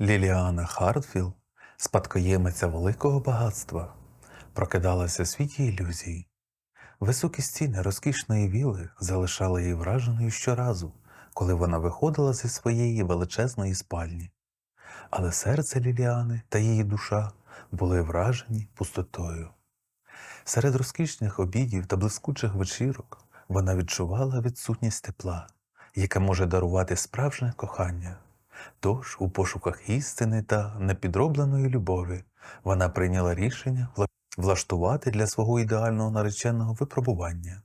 Ліліана Хартфілд, спадкоємиця великого багатства, прокидалася у світі ілюзій. Високі стіни розкішної віли залишали її враженою щоразу, коли вона виходила зі своєї величезної спальні. Але серце Ліліани та її душа були вражені пустотою. Серед розкішних обідів та блискучих вечірок вона відчувала відсутність тепла, яке може дарувати справжнє кохання. Тож, у пошуках істини та непідробленої любові, вона прийняла рішення влаштувати для свого ідеального нареченого випробування.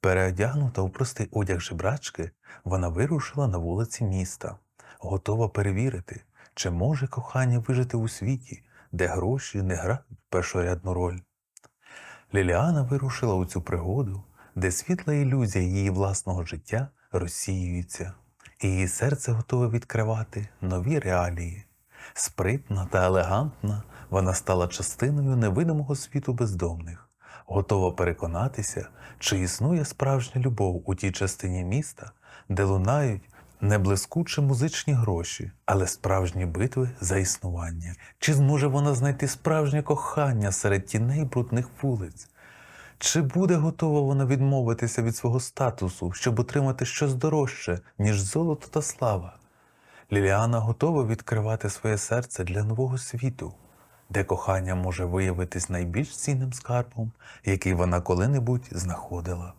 Переодягнута у простий одяг жебрачки, вона вирушила на вулиці міста, готова перевірити, чи може кохання вижити у світі, де гроші не грають першорядну роль. Ліліана вирушила у цю пригоду, де світла ілюзія її власного життя розсіюється, і її серце готове відкривати нові реалії. Спритна та елегантна, вона стала частиною невидимого світу бездомних, готова переконатися, чи існує справжня любов у тій частині міста, де лунають не блискучі музичні гроші, але справжні битви за існування. Чи зможе вона знайти справжнє кохання серед тіней брудних вулиць? Чи буде готова вона відмовитися від свого статусу, щоб отримати щось дорожче, ніж золото та слава? Ліліана готова відкривати своє серце для нового світу, де кохання може виявитись найбільш цінним скарбом, який вона коли-небудь знаходила.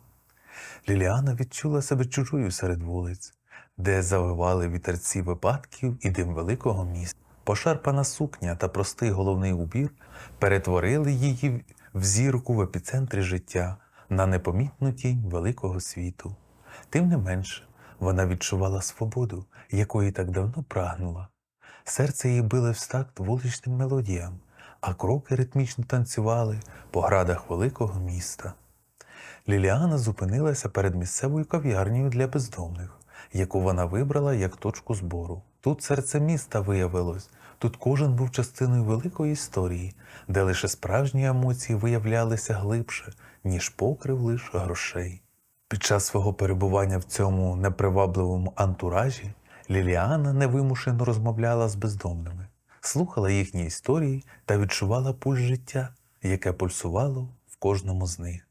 Ліліана відчула себе чужою серед вулиць, де завивали вітерці випадків і дим великого міста. Пошарпана сукня та простий головний убір перетворили її в зірку в епіцентрі життя на непомітну тінь великого світу. Тим не менше, вона відчувала свободу, якої так давно прагнула. Серце її било в такт вуличним мелодіям, а кроки ритмічно танцювали по градах великого міста. Ліліана зупинилася перед місцевою кав'ярнею для бездомних, яку вона вибрала як точку збору. Тут серце міста виявилось, тут кожен був частиною великої історії, де лише справжні емоції виявлялися глибше, ніж покрив лиш грошей. Під час свого перебування в цьому непривабливому антуражі Ліліана невимушено розмовляла з бездомними, слухала їхні історії та відчувала пульс життя, яке пульсувало в кожному з них.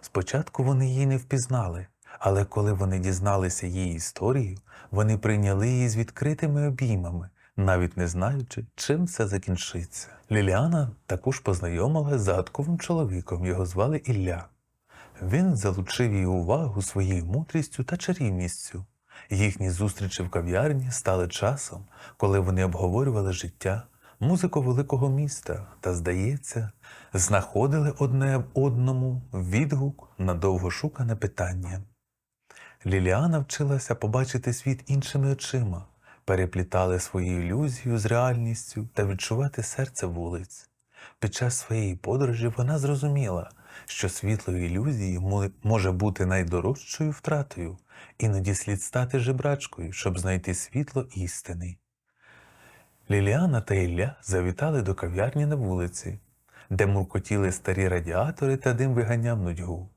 Спочатку вони її не впізнали, але коли вони дізналися її історію, вони прийняли її з відкритими обіймами, навіть не знаючи, чим це закінчиться. Ліліана також познайомилася з загадковим чоловіком, його звали Ілля. Він залучив її увагу своєю мудрістю та чарівністю. Їхні зустрічі в кав'ярні стали часом, коли вони обговорювали життя, музику великого міста та, здається, знаходили одне в одному відгук на довгошукане питання. Ліліана вчилася побачити світ іншими очима, переплітали свою ілюзію з реальністю та відчувати серце вулиць. Під час своєї подорожі вона зрозуміла, що світло ілюзії може бути найдорожчою втратою, іноді слід стати жебрачкою, щоб знайти світло істини. Ліліана та Ілля завітали до кав'ярні на вулиці, де муркотіли старі радіатори та дим виганяв нудьгу.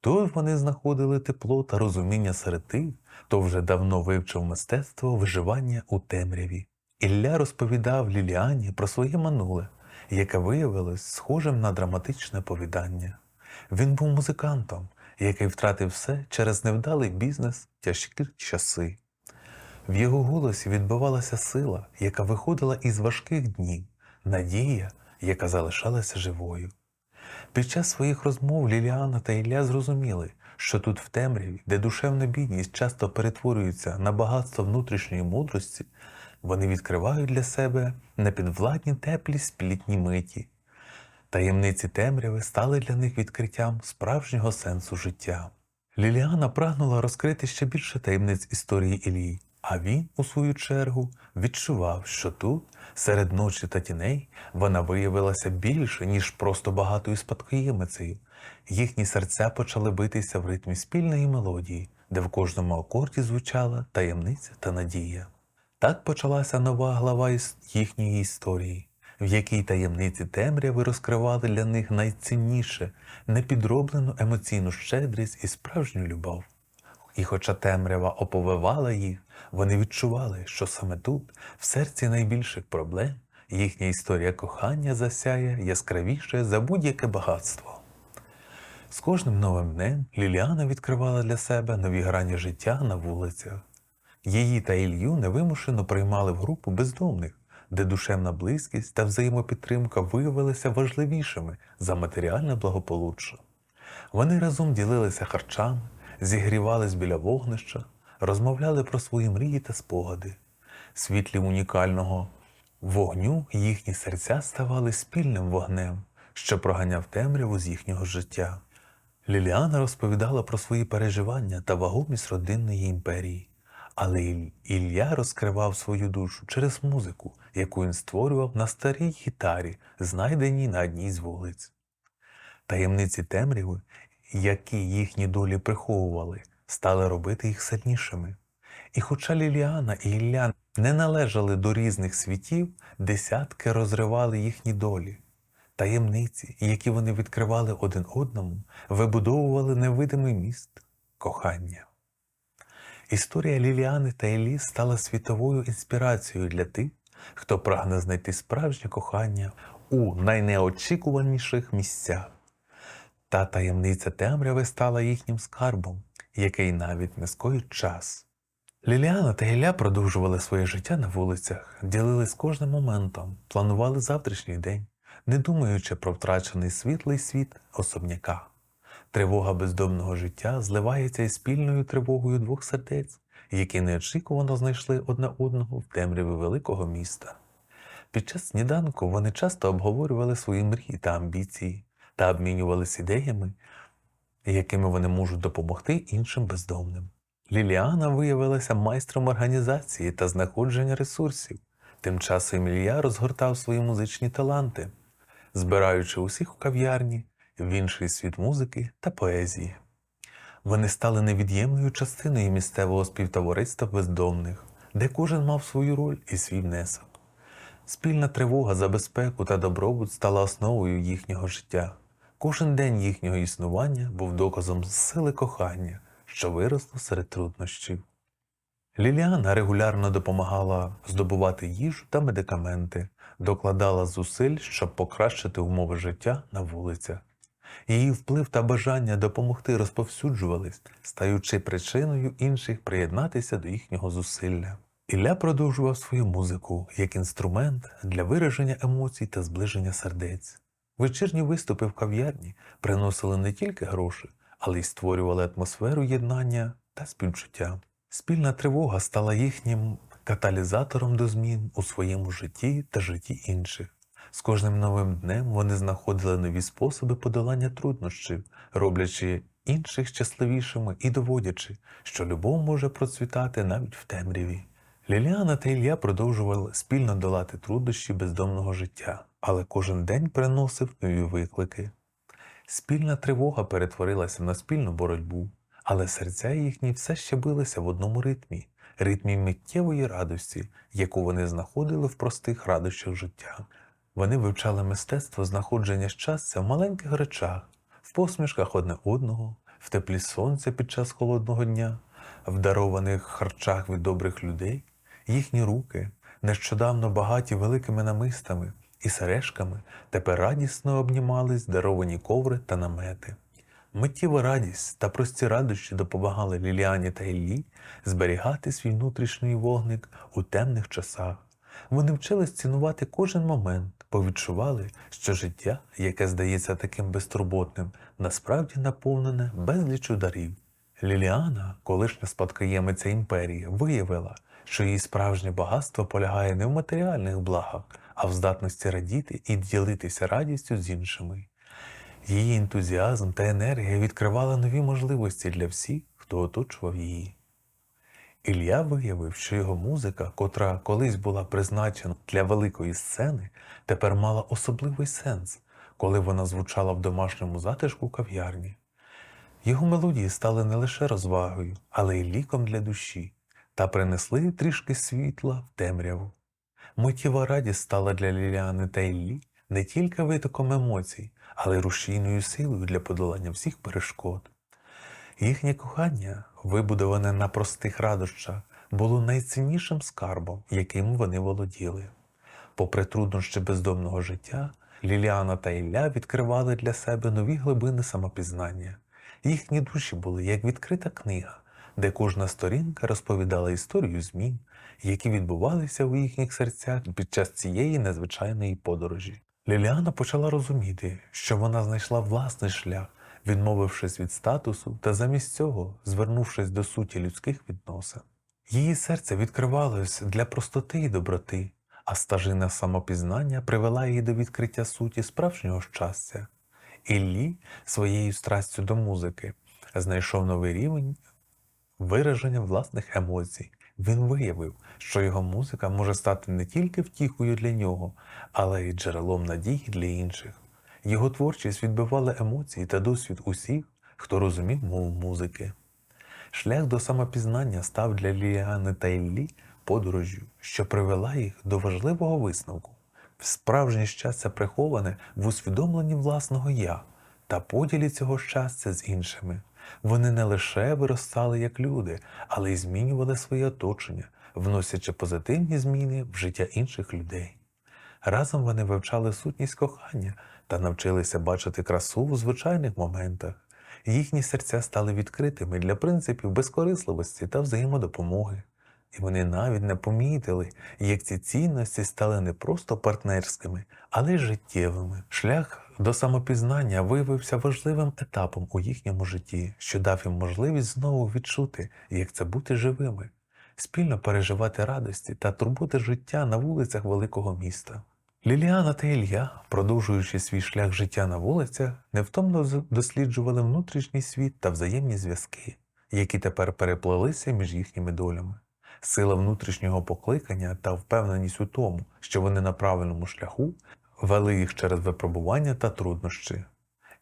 Тут вони знаходили тепло та розуміння серед тих, хто вже давно вивчив мистецтво виживання у темряві. Ілля розповідав Ліліані про своє минуле, яке виявилось схожим на драматичне повідання. Він був музикантом, який втратив все через невдалий бізнес тяжкі часи. В його голосі відбивалася сила, яка виходила із важких днів, надія, яка залишалася живою. Під час своїх розмов Ліліана та Ілля зрозуміли, що тут в темряві, де душевна бідність часто перетворюється на багатство внутрішньої мудрості, вони відкривають для себе непідвладні теплі сплітні миті. Таємниці темряви стали для них відкриттям справжнього сенсу життя. Ліліана прагнула розкрити ще більше таємниць історії Ілії, а він, у свою чергу, відчував, що тут, серед ночі та тіней, вона виявилася більше, ніж просто багатою спадкоємицею. Їхні серця почали битися в ритмі спільної мелодії, де в кожному акорді звучала таємниця та надія. Так почалася нова глава їхньої історії, в якій таємниці темряви розкривали для них найцінніше, непідроблену емоційну щедрість і справжню любов. І хоча темрява оповивала їх, вони відчували, що саме тут, в серці найбільших проблем, їхня історія кохання засяє яскравіше за будь-яке багатство. З кожним новим днем Ліліана відкривала для себе нові грані життя на вулицях. Її та Ілью невимушено приймали в групу бездомних, де душевна близькість та взаємопідтримка виявилися важливішими за матеріальне благополуччя. Вони разом ділилися харчами, зігрівались біля вогнища, розмовляли про свої мрії та спогади. Світлі унікального вогню їхні серця ставали спільним вогнем, що проганяв темряву з їхнього життя. Ліліана розповідала про свої переживання та вагомість родинної імперії, але Ілля розкривав свою душу через музику, яку він створював на старій гітарі, знайденій на одній з вулиць. Таємниці темряви, які їхні долі приховували, стали робити їх сильнішими. І хоча Ліліана і Ілля не належали до різних світів, десятки розривали їхні долі. Таємниці, які вони відкривали один одному, вибудовували невидимий міст кохання. Історія Ліліани та Елі стала світовою інспірацією для тих, хто прагне знайти справжнє кохання у найнеочікуваніших місцях. Та таємниця темряви стала їхнім скарбом, який навіть не скоїть час. Ліліана та Ілля продовжували своє життя на вулицях, ділились кожним моментом, планували завтрашній день, не думаючи про втрачений світлий світ особняка. Тривога бездомного життя зливається із спільною тривогою двох сердець, які неочікувано знайшли одне одного в темряві великого міста. Під час сніданку вони часто обговорювали свої мрії та амбіції та обмінювалися ідеями, якими вони можуть допомогти іншим бездомним. Ліліана виявилася майстром організації та знаходження ресурсів. Тим часом Ілля розгортав свої музичні таланти, збираючи усіх у кав'ярні в інший світ музики та поезії. Вони стали невід'ємною частиною місцевого співтовариства бездомних, де кожен мав свою роль і свій внесок. Спільна тривога за безпеку та добробут стала основою їхнього життя. Кожен день їхнього існування був доказом сили кохання, що виросло серед труднощів. Ліліана регулярно допомагала здобувати їжу та медикаменти, докладала зусиль, щоб покращити умови життя на вулицях. Її вплив та бажання допомогти розповсюджувались, стаючи причиною інших приєднатися до їхнього зусилля. Ілля продовжував свою музику як інструмент для вираження емоцій та зближення сердець. Вечірні виступи в кав'ярні приносили не тільки гроші, але й створювали атмосферу єднання та співчуття. Спільна тривога стала їхнім каталізатором до змін у своєму житті та житті інших. З кожним новим днем вони знаходили нові способи подолання труднощів, роблячи інших щасливішими і доводячи, що любов може процвітати навіть в темряві. Ліліана та Ілля продовжували спільно долати труднощі бездомного життя, але кожен день приносив нові виклики. Спільна тривога перетворилася на спільну боротьбу, але серця їхні все ще билися в одному ритмі, ритмі миттєвої радості, яку вони знаходили в простих радощах життя. Вони вивчали мистецтво знаходження щастя в маленьких речах, в посмішках одне одного, в теплі сонця під час холодного дня, в дарованих харчах від добрих людей. Їхні руки, нещодавно багаті великими намистами і сережками, тепер радісно обнімались даровані коври та намети. Миттєва радість та прості радощі допомагали Ліліані та Іллі зберігати свій внутрішній вогник у темних часах. Вони вчились цінувати кожен момент, бо відчували, що життя, яке здається таким безтурботним, насправді наповнене безлічу дарів. Ліліана, колишня спадкоємиця імперії, виявила, що її справжнє багатство полягає не в матеріальних благах, а в здатності радіти і ділитися радістю з іншими. Її ентузіазм та енергія відкривали нові можливості для всіх, хто оточував її. Ілля виявив, що його музика, котра колись була призначена для великої сцени, тепер мала особливий сенс, коли вона звучала в домашньому затишку кав'ярні. Його мелодії стали не лише розвагою, але й ліком для душі та принесли трішки світла в темряву. Миттєва радість стала для Ліліани та Іллі не тільки витоком емоцій, але й рушійною силою для подолання всіх перешкод. Їхнє кохання, вибудоване на простих радощах, було найціннішим скарбом, яким вони володіли. Попри труднощі бездомного життя, Ліліана та Ілля відкривали для себе нові глибини самопізнання. Їхні душі були як відкрита книга, де кожна сторінка розповідала історію змін, які відбувалися у їхніх серцях під час цієї незвичайної подорожі. Ліліана почала розуміти, що вона знайшла власний шлях, відмовившись від статусу та замість цього звернувшись до суті людських відносин. Її серце відкривалось для простоти і доброти, а стажина самопізнання привела її до відкриття суті справжнього щастя. Іллі своєю страстю до музики знайшов новий рівень вираження власних емоцій. Він виявив, що його музика може стати не тільки втіхою для нього, але й джерелом надії для інших. Його творчість відбивала емоції та досвід усіх, хто розумів мову музики. Шлях до самопізнання став для Ліліани та Іллі подорожю, що привела їх до важливого висновку. Справжнє щастя приховане в усвідомленні власного я та поділі цього щастя з іншими. Вони не лише виростали як люди, але й змінювали своє оточення, вносячи позитивні зміни в життя інших людей. Разом вони вивчали сутність кохання та навчилися бачити красу у звичайних моментах. Їхні серця стали відкритими для принципів безкорисливості та взаємодопомоги. І вони навіть не помітили, як ці цінності стали не просто партнерськими, але й життєвими. Шлях до самопізнання виявився важливим етапом у їхньому житті, що дав їм можливість знову відчути, як це бути живими, спільно переживати радості та турботи життя на вулицях великого міста. Ліліана та Ілля, продовжуючи свій шлях життя на вулицях, невтомно досліджували внутрішній світ та взаємні зв'язки, які тепер переплелися між їхніми долями. Сила внутрішнього покликання та впевненість у тому, що вони на правильному шляху, вели їх через випробування та труднощі.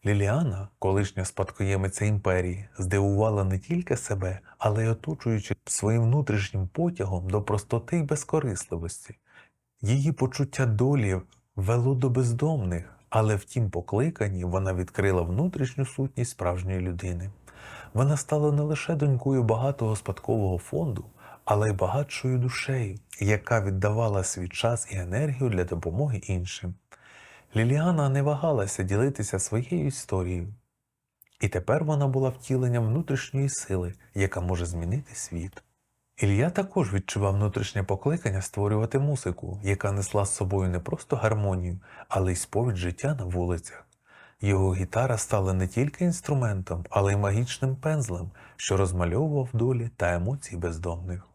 Ліліана, колишня спадкоємиця імперії, здивувала не тільки себе, але й оточуючи своїм внутрішнім потягом до простоти й безкорисливості. Її почуття долі вело до бездомних, але в тім покликанні вона відкрила внутрішню сутність справжньої людини. Вона стала не лише донькою багатого спадкового фонду, але й багатшою душею, яка віддавала свій час і енергію для допомоги іншим. Ліліана не вагалася ділитися своєю історією. І тепер вона була втіленням внутрішньої сили, яка може змінити світ. Ілля також відчував внутрішнє покликання створювати музику, яка несла з собою не просто гармонію, але й сповідь життя на вулицях. Його гітара стала не тільки інструментом, але й магічним пензлем, що розмальовував долі та емоції бездомних.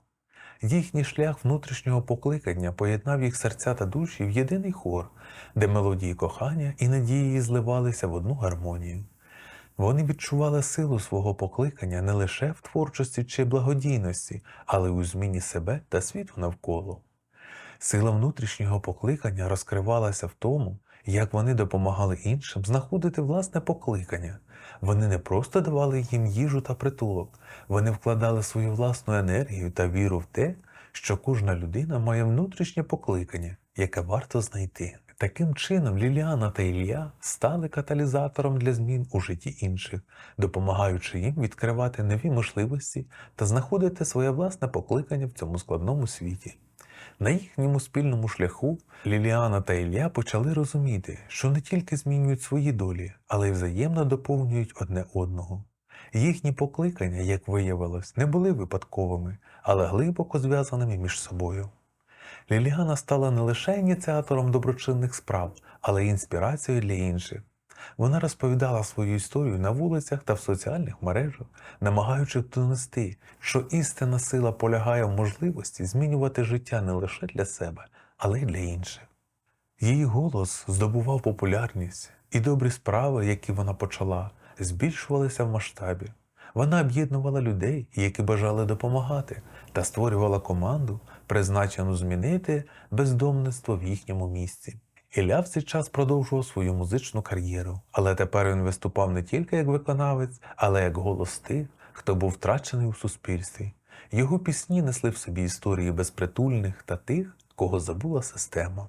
Їхній шлях внутрішнього покликання поєднав їх серця та душі в єдиний хор, де мелодії кохання і надії зливалися в одну гармонію. Вони відчували силу свого покликання не лише в творчості чи благодійності, але й у зміні себе та світу навколо. Сила внутрішнього покликання розкривалася в тому, як вони допомагали іншим знаходити власне покликання. Вони не просто давали їм їжу та притулок, вони вкладали свою власну енергію та віру в те, що кожна людина має внутрішнє покликання, яке варто знайти. Таким чином, Ліліана та Ілля стали каталізатором для змін у житті інших, допомагаючи їм відкривати нові можливості та знаходити своє власне покликання в цьому складному світі. На їхньому спільному шляху Ліліана та Ілля почали розуміти, що не тільки змінюють свої долі, але й взаємно доповнюють одне одного. Їхні покликання, як виявилось, не були випадковими, але глибоко зв'язаними між собою. Ліліана стала не лише ініціатором доброчинних справ, але й інспірацією для інших. Вона розповідала свою історію на вулицях та в соціальних мережах, намагаючись донести, що істинна сила полягає в можливості змінювати життя не лише для себе, але й для інших. Її голос здобував популярність, і добрі справи, які вона почала, збільшувалися в масштабі. Вона об'єднувала людей, які бажали допомагати, та створювала команду, призначену змінити бездомництво в їхньому місці. Ілля в цей час продовжував свою музичну кар'єру, але тепер він виступав не тільки як виконавець, але як голос тих, хто був втрачений у суспільстві. Його пісні несли в собі історії безпритульних та тих, кого забула система.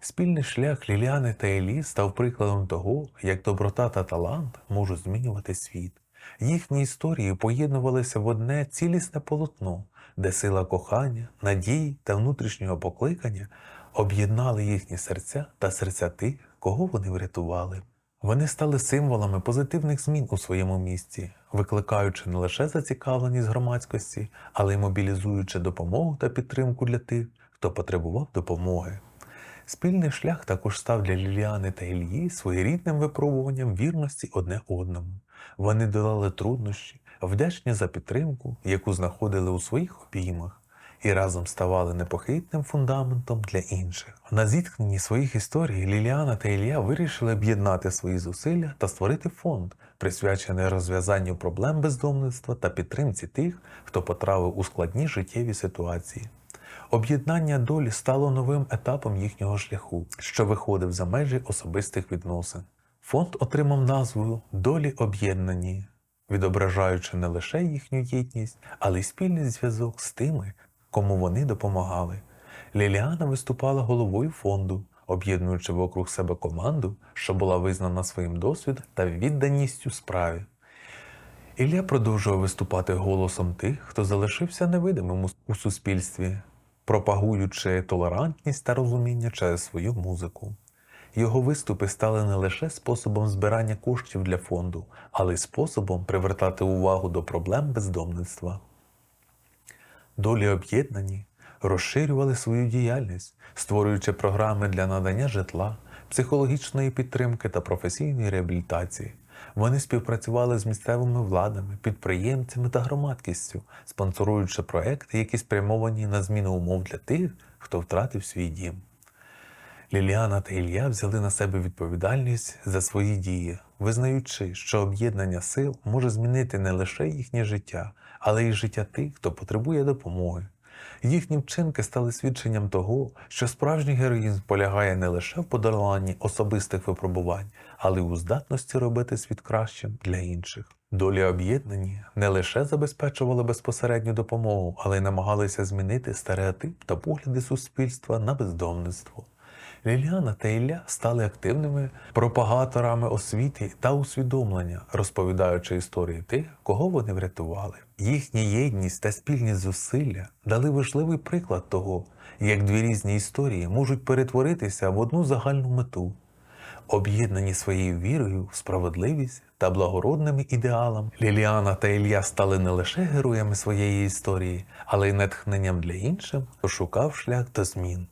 Спільний шлях Ліліани та Елі став прикладом того, як доброта та талант можуть змінювати світ. Їхні історії поєднувалися в одне цілісне полотно, де сила кохання, надії та внутрішнього покликання об'єднали їхні серця та серця тих, кого вони врятували. Вони стали символами позитивних змін у своєму місті, викликаючи не лише зацікавленість громадськості, але й мобілізуючи допомогу та підтримку для тих, хто потребував допомоги. Спільний шлях також став для Ліліани та Ільї своєрідним випробуванням вірності одне одному. Вони долали труднощі, вдячні за підтримку, яку знаходили у своїх обіймах, і разом ставали непохитним фундаментом для інших. На зіткненні своїх історій Ліліана та Ілля вирішили об'єднати свої зусилля та створити фонд, присвячений розв'язанню проблем бездомництва та підтримці тих, хто потрапив у складні життєві ситуації. Об'єднання долі стало новим етапом їхнього шляху, що виходив за межі особистих відносин. Фонд отримав назву Долі об'єднані, відображаючи не лише їхню єдність, але й спільний зв'язок з тими, кому вони допомагали. Ліліана виступала головою фонду, об'єднуючи вокруг себе команду, що була визнана своїм досвідом та відданістю справі. Ілля продовжував виступати голосом тих, хто залишився невидимим у суспільстві, пропагуючи толерантність та розуміння через свою музику. Його виступи стали не лише способом збирання коштів для фонду, але й способом привертати увагу до проблем бездомництва. Долі об'єднані розширювали свою діяльність, створюючи програми для надання житла, психологічної підтримки та професійної реабілітації. Вони співпрацювали з місцевими владами, підприємцями та громадськістю, спонсоруючи проекти, які спрямовані на зміну умов для тих, хто втратив свій дім. Ліліана та Ілля взяли на себе відповідальність за свої дії, визнаючи, що об'єднання сил може змінити не лише їхнє життя, але й життя тих, хто потребує допомоги. Їхні вчинки стали свідченням того, що справжній героїзм полягає не лише в подоланні особистих випробувань, але й у здатності робити світ кращим для інших. Долі об'єднані не лише забезпечували безпосередню допомогу, але й намагалися змінити стереотип та погляди суспільства на бездомництво. Ліліана та Ілля стали активними пропагаторами освіти та усвідомлення, розповідаючи історії тих, кого вони врятували. Їхня єдність та спільні зусилля дали важливий приклад того, як дві різні історії можуть перетворитися в одну загальну мету. Об'єднані своєю вірою в справедливість та благородними ідеалами, Ліліана та Ілля стали не лише героями своєї історії, але й натхненням для інших, хто шукав шлях до змін.